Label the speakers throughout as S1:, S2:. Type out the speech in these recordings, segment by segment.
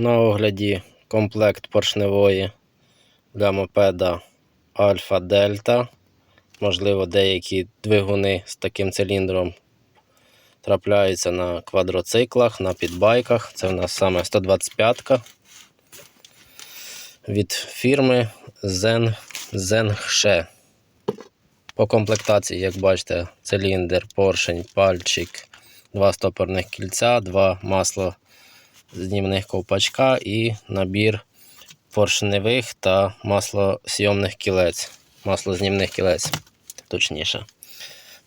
S1: На огляді комплект поршневої для мопеда Альфа Дельта. Можливо, деякі двигуни з таким циліндром трапляються на квадроциклах, на підбайках. Це в нас саме 125-ка від фірми Zen, Zengше. По комплектації, як бачите, циліндр, поршень, пальчик, два стопорних кільця, два масло знімних ковпачка і набір поршневих та маслосйомних кілець. Маслознімних кілець, точніше.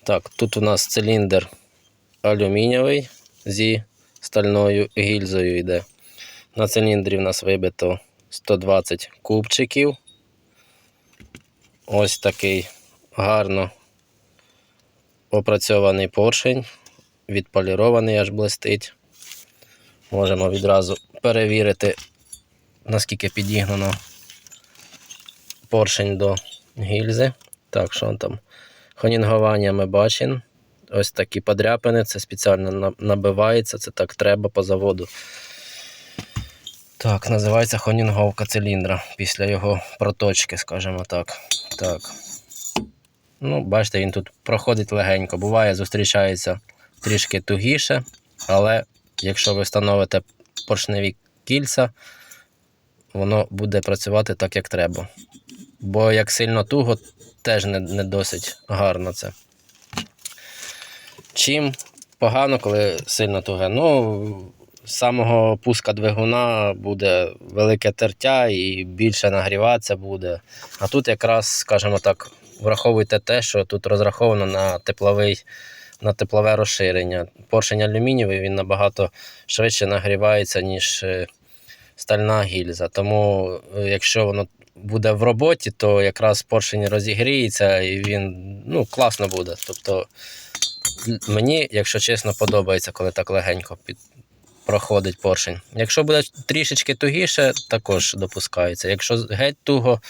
S1: Так, тут у нас циліндр алюмінієвий зі стальною гільзою йде. На циліндрі в нас вибито 120 кубчиків. Ось такий гарно опрацьований поршень, відполірований аж блистить. Можемо відразу перевірити, наскільки підігнано поршень до гільзи. Так, що там? Хонінгування ми бачимо. Ось такі подряпини, це спеціально набивається, це так треба по заводу. Так, називається хонінговка циліндра після його проточки, скажімо так. Так. Ну, бачите, він тут проходить легенько. Буває, зустрічається трішки тугіше, але якщо ви встановите поршневі кільця, воно буде працювати так, як треба. Бо як сильно туго, теж не, не досить гарно це. Чим погано, коли сильно туге? Ну, з самого пуска двигуна буде велике тертя і більше нагріватися буде. А тут якраз, скажімо так, враховуйте те, що тут розраховано на тепловий. На теплове розширення. Поршень алюмінієвий він набагато швидше нагрівається, ніж е, стальна гільза. Тому, е, якщо воно буде в роботі, то якраз поршень розігріється і він ну, класно буде. Тобто мені, якщо чесно, подобається, коли так легенько під... проходить поршень. Якщо буде трішечки тугіше, також допускається. Якщо геть туго,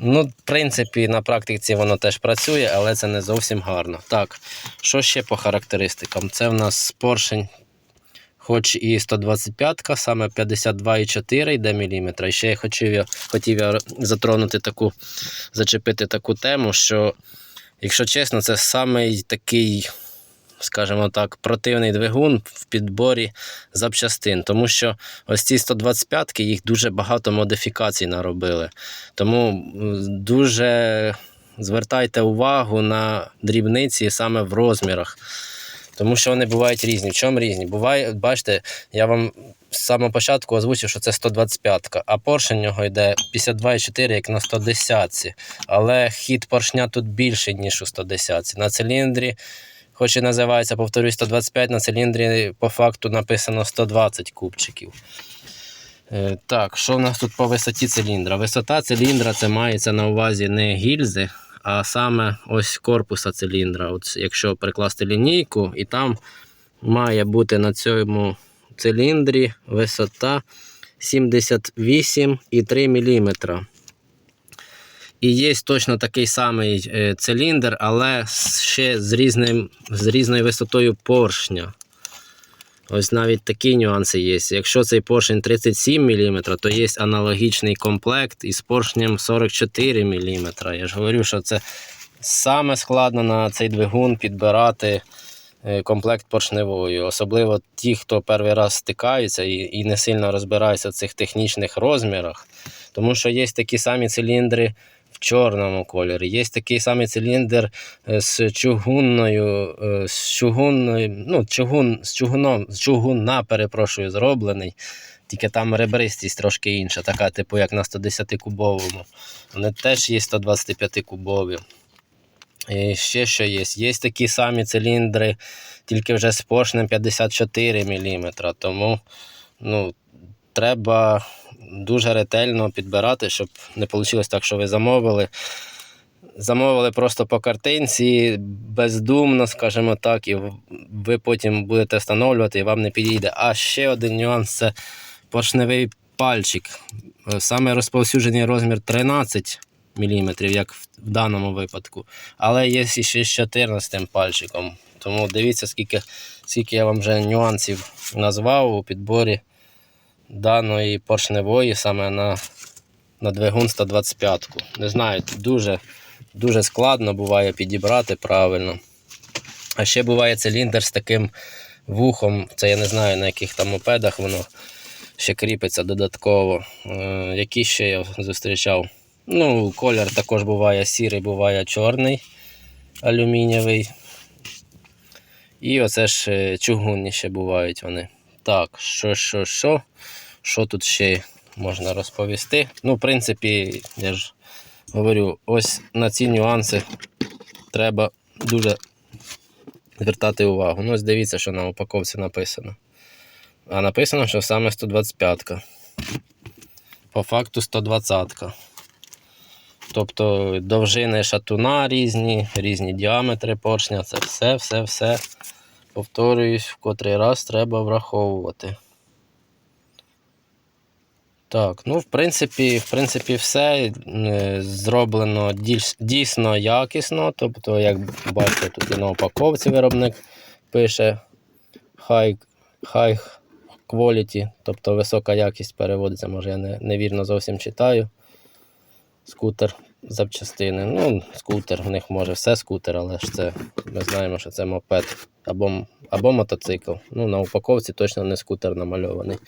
S1: ну, в принципі, на практиці воно теж працює, але це не зовсім гарно. Так, що ще по характеристикам? Це в нас поршень, хоч і 125-ка, саме 52,4 йде міліметра. Ще я хотів, я хотів я затронути таку, зачепити таку тему, що, якщо чесно, це самий такий, скажімо так, противний двигун в підборі запчастин. Тому що ось ці 125 їх дуже багато модифікацій наробили. Тому дуже звертайте увагу на дрібниці саме в розмірах. Тому що вони бувають різні. В чому різні? Буває, бачите, я вам з самого початку озвучив, що це 125-ка, а поршень нього йде 52,4, як на 110. Але хід поршня тут більший, ніж у 110. На циліндрі, хоч і називається, повторюсь, 125, на циліндрі по факту написано 120 кубчиків. Е, Так, що в нас тут по висоті циліндра? Висота циліндра це мається на увазі не гільзи, а саме ось корпуса циліндра. От якщо прикласти лінійку, і там має бути на цьому циліндрі висота 78,3 мм. І є точно такий самий е, циліндр, але ще з, різним, з різною висотою поршня. Ось навіть такі нюанси є. Якщо цей поршень 37 мм, то є аналогічний комплект із поршнем 44 мм. Я ж говорю, що це саме складно на цей двигун підбирати е, комплект поршневою. Особливо ті, хто перший раз стикаються і, і не сильно розбираються в цих технічних розмірах. Тому що є такі самі циліндри чорному кольорі, є такий самий циліндр е, з чугунною, е, з чугунною, ну, чугун, з чугуном, з чугуна, перепрошую, зроблений. Тільки там ребристість трошки інша, така, типу, як на 110-кубовому. Вони теж є 125 кубові. І ще що є? Є такі самі циліндри, тільки вже з поршнем 54 мм. Тому ну, треба дуже ретельно підбирати, щоб не вийшло так, що ви замовили. Замовили просто по картинці, бездумно, скажімо так, і ви потім будете встановлювати і вам не підійде. А ще один нюанс це поршневий пальчик. Саме розповсюджений розмір 13 мм, як в даному випадку. Але є ще з 14 пальчиком. Тому дивіться, скільки, скільки я вам вже нюансів назвав у підборі даної поршневої саме на, на двигун 125. Не знаю, дуже, дуже складно буває підібрати правильно. А ще буває циліндр з таким вухом. Це я не знаю на яких там мопедах воно ще кріпиться додатково. Е, які ще я зустрічав. Ну, колір також буває сірий, буває чорний, алюмінієвий. І оце ж е, чугунні ще бувають вони. Так, що, що, що? Що тут ще можна розповісти? Ну, в принципі, я ж говорю, ось на ці нюанси треба дуже звертати увагу. Ну, ось дивіться, що на упаковці написано. А написано, що саме 125-ка. По факту 120-ка. Тобто довжини шатуна різні, різні діаметри поршня, це все, все, все. Повторююсь, в котрий раз треба враховувати. Так, ну, в принципі, в принципі, все е, зроблено дійсно якісно. Тобто, як бачите, тут і на упаковці виробник пише high, high quality, тобто висока якість переводиться, може я не, невірно зовсім читаю. Скутер запчастини. Ну, скутер, в них може все скутер, але ж це ми знаємо, що це мопед або, або мотоцикл. Ну, на упаковці точно не скутер намальований.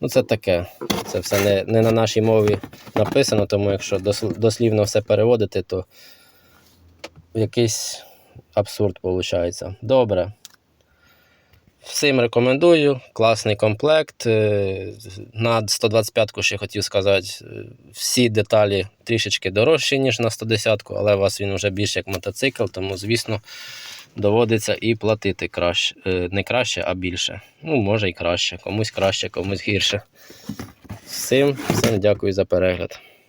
S1: Ну, це таке. Це все не, не на нашій мові написано, тому якщо дослівно все переводити, то якийсь абсурд виходить. Добре. Всім рекомендую. Класний комплект. Е, На 125-ку ще хотів сказати, е, всі деталі трішечки дорожчі, ніж на 110-ку, але у вас він вже більше як мотоцикл, тому, звісно, доводиться і платити краще. Не краще, а більше. Ну, може і краще. Комусь краще, комусь гірше. Всім, всім дякую за перегляд.